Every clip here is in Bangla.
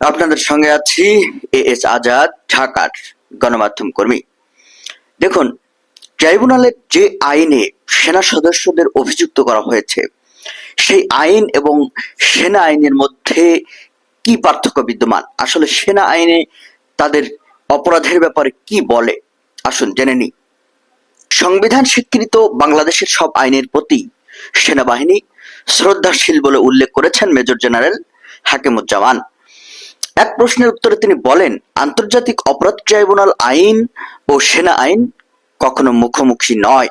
আপনাদের সঙ্গে আছি এ এস আজাদ, ঢাকার গণমাধ্যম কর্মী। দেখুন ট্রাইব্যুনালের যে আইনে সেনা সদস্যদের অভিযুক্ত করা হয়েছে, সেই আইন এবং সেনা আইনের মধ্যে কি পার্থক্য বিদ্যমান? আসলে সেনা আইনে তাদের অপরাধের ব্যাপারে কি বলে? আসুন জেনে নিই। সংবিধান স্বীকৃত বাংলাদেশের সব আইনের প্রতি সেনাবাহিনী শ্রদ্ধাশীল বলে উল্লেখ করেছেন মেজর জেনারেল হাকিমুজ্জামান। এক প্রশ্নের উত্তরে তিনি বলেন, আন্তর্জাতিক অপরাধ ট্রাইব্যুনাল আইন ও সেনা আইন কখনো মুখোমুখি নয়।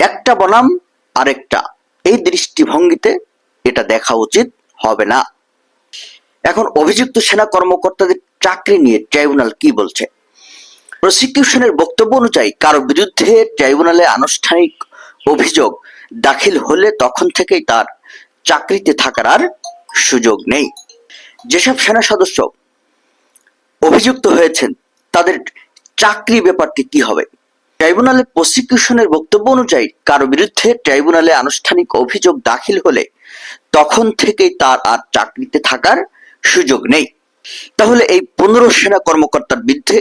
একটা বনাম, আরেকটা। এই দৃষ্টিভঙ্গিতে এটা দেখা উচিত, হবে না। এখন অভিযুক্ত সেনা কর্মকর্তাদের চাকরি নিয়ে ট্রাইব্যুনাল কি বলছে? প্রসিকিউশনের বক্তব্য অনুযায়ী, কারও বিরুদ্ধে ট্রাইব্যুনালে আনুষ্ঠানিক অভিযোগ দাখিল হলে তখন থেকেই তার চাকরিতে থাকার আর সুযোগ নেই। যেসব সেনা সদস্য অভিযুক্ত হয়েছেন, তাদের চাকরি ব্যাপারটি কি হবে? ট্রাইব্যুনালে প্রসিকিউশনের বক্তব্য অনুযায়ী কারও বিরুদ্ধে ট্রাইব্যুনালে আনুষ্ঠানিক অভিযোগ দাখিল হলে তখন থেকেই তার আর চাকরিতে থাকার সুযোগ নেই। তাহলে এই পনেরো সেনা কর্মকর্তার বিরুদ্ধে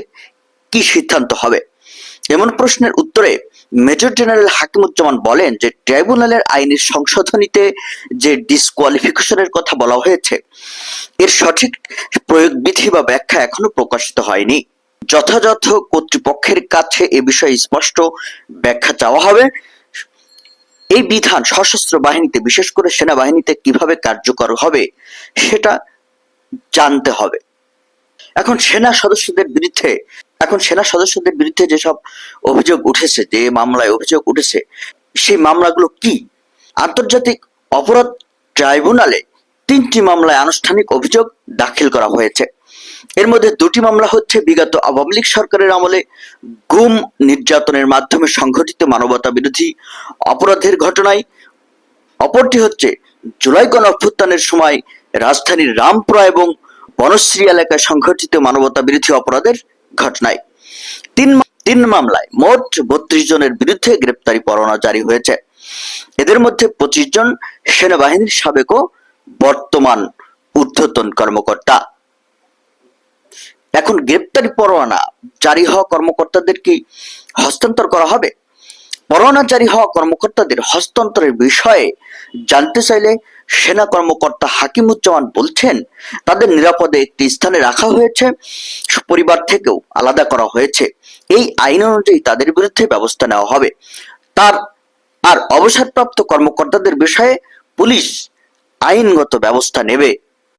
কি সিদ্ধান্ত হবে? এমন প্রশ্নের উত্তরে মেজর জেনারেল হাকিমুজ্জামান বলেন যে ট্রাইব্যুনালের আইনের সংশোধনীতে যে ডিসকোয়ালিফিকেশনের কথা বলা হয়েছে, এর সঠিক প্রয়োগ বিধি বা ব্যাখ্যা এখনও প্রকাশিত হয়নি। যথাযথ কর্তৃপক্ষের কাছে এ বিষয়ে স্পষ্ট ব্যাখ্যা চাওয়া হবে। এই বিধান সশস্ত্র বাহিনীতে, বিশেষ করে সেনাবাহিনীতে কীভাবে কার্যকর হবে, সেটা জানতে হবে। এখন সেনা সদস্যদের বিরুদ্ধে এখন সেনা সদস্যদের বিরুদ্ধে যেসব অভিযোগ উঠেছে, যে মামলায় অভিযোগ উঠেছে, সেই মামলাগুলো কি? আন্তর্জাতিক অপরাধ ট্রাইব্যুনালে তিনটি মামলায় আনুষ্ঠানিক অভিযোগ দাখিল করা হয়েছে। এর মধ্যে দুটি মামলা হচ্ছে বিগত আওয়ামী লীগ সরকারের আমলে গুম নির্যাতনের মাধ্যমে সংঘটিত মানবতা বিরোধী অপরাধের ঘটনায়। অপরটি হচ্ছে জুলাই গণ অভ্যুত্থানের সময় রাজধানীর রামপুরা এবং বনশ্রী এলাকায় সংঘটিত মানবতা বিরোধী অপরাধের ঘটনায়। তিন তিন মামলায় মোট বত্রিশ জনের বিরুদ্ধে গ্রেপ্তারি পরোয়ানা জারি হয়েছে। এদের মধ্যে পঁচিশ জন সেনাবাহিনীর সাবেক বর্তমান ঊর্ধ্বতন কর্মকর্তা। এখন গ্রেপ্তারি পরোয়ানা জারি হওয়া কর্মকর্তাদের কি হস্তান্তর করা হবে? পরোয়ানা জারি হওয়া কর্মকর্তাদের হস্তান্তরের বিষয়ে জানতে চাইলে সেনা কর্মকর্তা হাকিমুজ্জামান বলছেন, তাদের নিরাপদে একটি স্থানে রাখা হয়েছে পরিবার থেকেও আলাদা করা হয়েছে। এই আইন অনুযায়ী তাদের বিরুদ্ধে ব্যবস্থা নেওয়া হবে। তার আর অবসরপ্রাপ্ত কর্মকর্তাদের বিষয়ে পুলিশ আইনগত ব্যবস্থা নেবে।